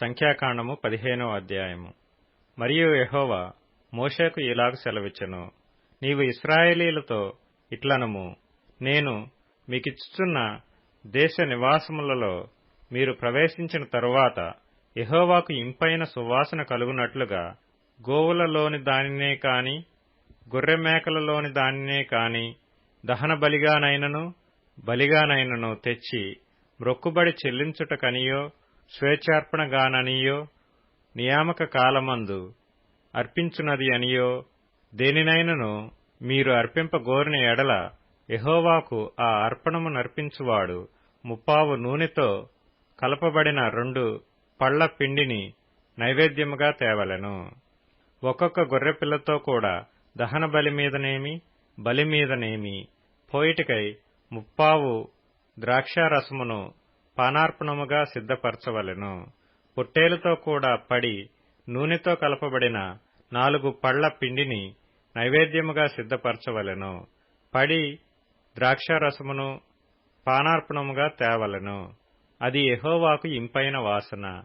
సంఖ్యాకాండము పదిహేనో అధ్యాయము. మరియు యహోవా మోషేకు ఇలాగ సెలవిచ్చెను నీవు ఇస్రాయేలీలతో ఇట్లనము. నేను మీకిచ్చుచున్న దేశ నివాసములలో మీరు ప్రవేశించిన తరువాత యహోవాకు ఇంపైన సువాసన కలుగునట్లుగా గోవులలోని దానినే కాని గొర్రెమేకలలోని దానినే కాని దహన బలిగానైనను బలిగానైనను తెచ్చి మ్రొక్కుబడి చెల్లించుటకనియో స్వేచ్ఛార్పణగాననియో నియామక కాలమందు అర్పించునది అనియో దేనినైనను మీరు అర్పింపగోరిన ఎడల ఎహోవాకు ఆ అర్పణము నర్పించువాడు ముప్పావు నూనెతో కలపబడిన రెండు పళ్ళ పిండిని నైవేద్యముగా తేవలెను. ఒక్కొక్క గొర్రెపిల్లతో కూడా దహన బలి మీదనేమి బలి మీదనేమి పోయిటికై ముప్పావు ద్రాక్షారసమును పానార్పణముగా సిద్ధపరచవలెను. పొట్టేలుతో కూడా పడి నూనెతో కలపబడిన నాలుగు పళ్ళ పిండిని నైవేద్యముగా సిద్ధపరచవలెను. పడి ద్రాక్షారసమును పానార్పణముగా తేవలెను. అది ఎహోవాకు ఇంపైన వాసన.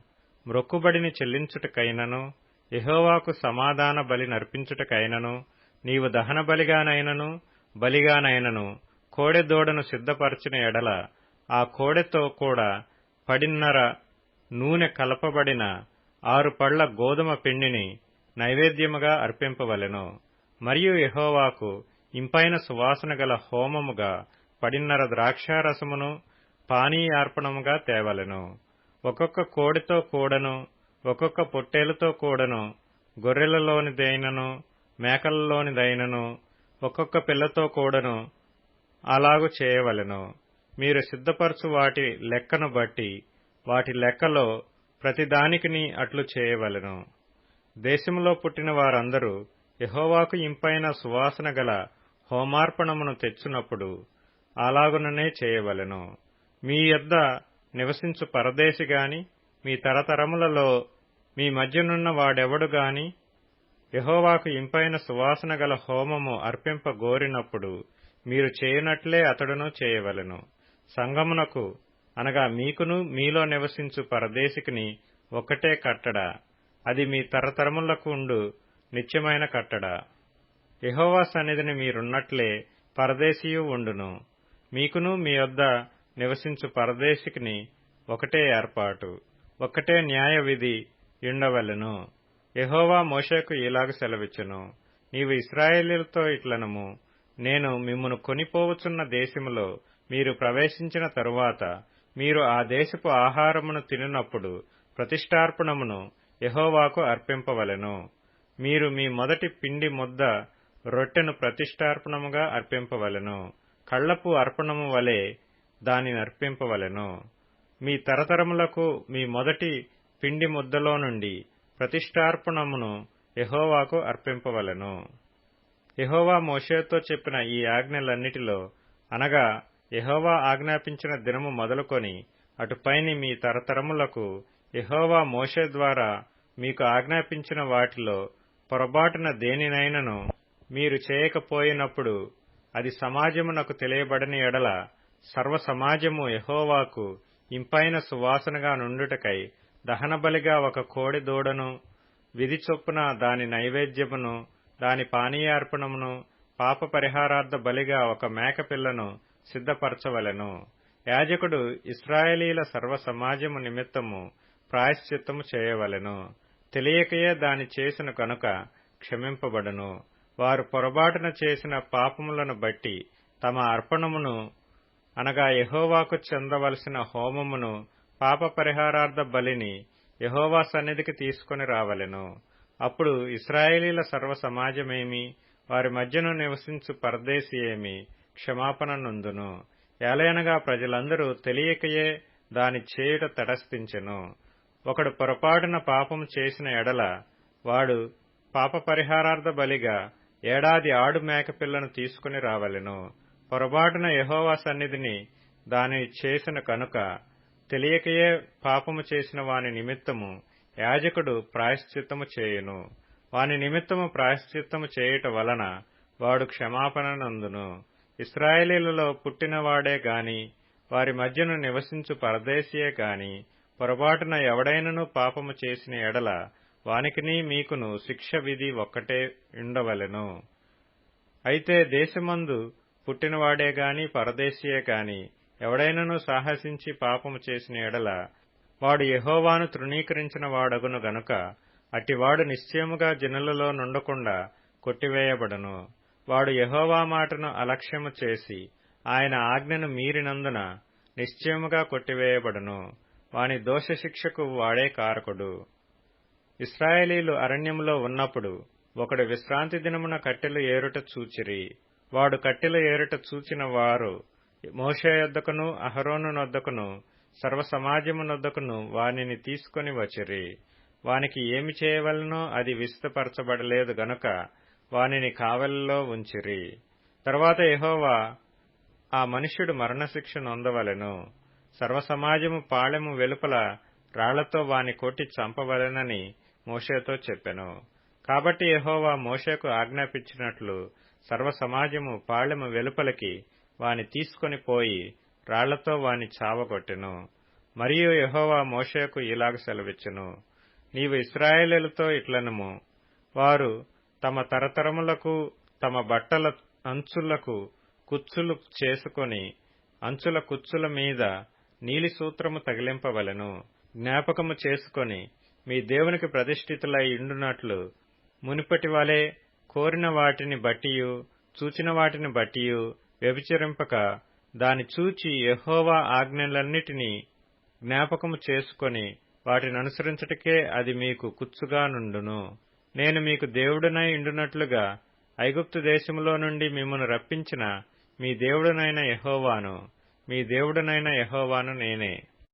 మ్రొక్కుబడిని చెల్లించుటకైనను ఎహోవాకు సమాధాన బలి నర్పించుటకైనను నీవు దహన బలిగానైనను బలిగానైనను కోడెదూడను సిద్ధపరచిన ఎడల ఆ కోడెతో కూడా పడిన్నర నూనె కలపబడిన ఆరు పళ్ళ గోధుమ పిండిని నైవేద్యముగా అర్పింపవలెను. మరియు యహోవాకు ఇంపైన సువాసన గల హోమముగా పడిన్నర ద్రాక్షారసమును పానీయార్పణముగా తేవలెను. ఒక్కొక్క కోడితో కూడను ఒక్కొక్క పొట్టేలుతో కూడను గొర్రెలలోనిదైనను మేకలలోనిదైనను ఒక్కొక్క పిల్లతో కూడను అలాగు చేయవలెను. మీరు సిద్ధపరచు వాటి లెక్కను బట్టి వాటి లెక్కలో ప్రతిదానికిని అట్లు చేయవలెను. దేశంలో పుట్టిన వారందరూ యహోవాకు ఇంపైన సువాసన గల హోమార్పణమును తెచ్చునప్పుడు అలాగుననే చేయవలెను. మీ యొద్ద నివసించు పరదేశి గాని మీ తరతరములలో మీ మధ్యనున్న వాడెవడు గాని యహోవాకు ఇంపైన సువాసన గల హోమము అర్పింపగోరినప్పుడు మీరు చేయనట్లే అతడును చేయవలెను. సంగమునకు అనగా మీకును మీలో నివసించు పరదేశికిని ఒక్కటే కట్టడ. అది మీ తరతరములకు ఉండు నిత్యమైన కట్టడ. యహోవా సన్నిధిని మీరున్నట్లే పరదేశీయు ఉండును. మీకును మీ వద్ద నివసించు పరదేశికిని ఒకటే ఏర్పాటు ఒకటే న్యాయ విధి ఉండవలెను యహోవా మోషేకు ఇలాగ సెలవిచ్చును. నీవు ఇస్రాయేలీలతో ఇట్లనము. నేను మిమ్మును కొనిపోవచున్న దేశములో మీరు ప్రవేశించిన తరువాత మీరు ఆ దేశపు ఆహారమును తినినప్పుడు ప్రతిష్టార్పణమును యహోవాకు అర్పింపవలెను. మీరు మీ మొదటి పిండి ముద్ద రొట్టెను ప్రతిష్టార్పణముగా అర్పింపవలెను. కళ్ళపు అర్పణము వలె దానిని అర్పింపవలెను. మీ తరతరములకు మీ మొదటి పిండి ముద్దలో నుండి ప్రతిష్టార్పణమును యహోవాకు అర్పింపవలెను. యహోవా మోషేతో చెప్పిన ఈ ఆజ్ఞలన్నిటిలో అనగా యహోవా ఆజ్ఞాపించిన దినము మొదలుకొని అటుపైని మీ తరతరములకు యహోవా మోషే ద్వారా మీకు ఆజ్ఞాపించిన వాటిలో పొరబాటున దేనినైనను మీరు చేయకపోయినప్పుడు అది సమాజమునకు తెలియబడని ఎడల సర్వ సమాజము యహోవాకు ఇంపైన సువాసనగా నుండుటకై దహనబలిగా ఒక కోడి దూడను విధి చొప్పున దాని నైవేద్యమును దాని పానీయార్పణమును పాప పరిహారార్థ బలిగా ఒక మేకపిల్లను సిద్ధపరచవలెను. యాజకుడు ఇస్రాయేలీల సర్వ సమాజము నిమిత్తము ప్రాయశ్చిత్తము చేయవలెను. తెలియకయే దాని చేసిన కనుక క్షమింపబడును. వారు పొరబాటున చేసిన పాపములను బట్టి తమ అర్పణమును అనగా యహోవాకు చెందవలసిన హోమమును పాప పరిహారార్థ బలిని యహోవా సన్నిధికి తీసుకుని రావలెను. అప్పుడు ఇస్రాయేలీల సర్వ సమాజమేమి వారి మధ్యను నివసించు పరదేశి ఏమి? క్షమాపణ నొందును. ఏలయనగా ప్రజలందరూ తెలియకయే దాని చేయుట తటస్థించెను. ఒకడు పొరపాటున పాపము చేసిన ఎడల వాడు పాప పరిహారార్థ బలిగా ఏడాది ఆడు మేకపిల్లను తీసుకుని రావలెను. పొరపాటున యహోవా సన్నిధిని దాని చేసిన కనుక తెలియకయే పాపము చేసిన వాని నిమిత్తము యాజకుడు ప్రాయశ్చిత్తము చేయును. వాని నిమిత్తము ప్రాయశ్చిత్తము చేయుట వలన వాడు క్షమాపణ నందును. ఇస్రాయేలీలలో పుట్టినవాడే గాని వారి మధ్యను నివసించు పరదేశీయే గాని పొరపాటున ఎవడైనను పాపము చేసిన ఎడల వానికిని మీకును శిక్ష విధి ఒక్కటే ఉండవలెను. అయితే దేశమందు పుట్టినవాడే గాని పరదేశీయే గాని ఎవడైనను సాహసించి పాపము చేసిన ఎడల వాడు యహోవాను తృణీకరించిన వాడగును గనుక అటివాడు నిశ్చయముగా జనులలో నుండకుండా కొట్టివేయబడును. వాడు యహోవా మాటను అలక్ష్యము చేసి ఆయన ఆజ్ఞను మీరినందున నిశ్చయముగా కొట్టివేయబడును. వాని దోషశిక్షకు వాడే కారకుడు. ఇస్రాయేలీలు అరణ్యములో ఉన్నప్పుడు ఒకడు విశ్రాంతి దినమున కట్టెలు ఏరుట చూచిరి. వాడు కట్టెలు ఏరుట చూచిన వారు మోషే యొద్దకును అహరోను నొద్దకును సర్వసమాజమునొద్దకును వానిని తీసుకొని వచ్చిరి. వానికి ఏమి చేయవలనో అది విస్తపరచబడలేదు గనుక వానిని కావలిలో ఉంచిరి. తర్వాత యహోవా ఆ మనుష్యుడు మరణశిక్ష నొందవలెను. సర్వసమాజము పాళెము వెలుపల రాళ్ళతో వాని కొట్టి చంపవలెనని మోషేతో చెప్పెను. కాబట్టి యహోవా మోషేకు ఆజ్ఞాపించినట్లు సర్వసమాజము పాళెము వెలుపలికి వాని తీసుకొని పోయి రాళ్ళతో వాని చావగొట్టెను. మరియు యహోవా మోషేకు ఇలాగ సెలవిచ్చెను. నీవు ఇస్రాయేలులతో ఇట్లనము. వారు తమ తరతరములకు తమ బట్టల అంచులకు కుచ్చులు చేసుకొని అంచుల కుచ్చుల మీద నీలి సూత్రము తగిలింపవలెను. జ్ఞాపకము చేసుకొని మీ దేవునికి ప్రతిష్ఠితులై ఇండునట్లు మునిపటి వలె కోరిన వాటిని బట్టియు చూచిన వాటిని బట్టియు వ్యభిచరింపక దాని చూచి యహోవా ఆజ్ఞలన్నిటినీ జ్ఞాపకము చేసుకొని వాటిని అనుసరించటకే అది మీకు కుచ్చుగా నుండును. నేను మీకు దేవుడనై ఇండునట్లుగా ఐగుప్తు దేశములో నుండి మిమ్మను రప్పించిన మీ దేవుడునైన యహోవాను మీ దేవుడునైన యహోవాను నేనే.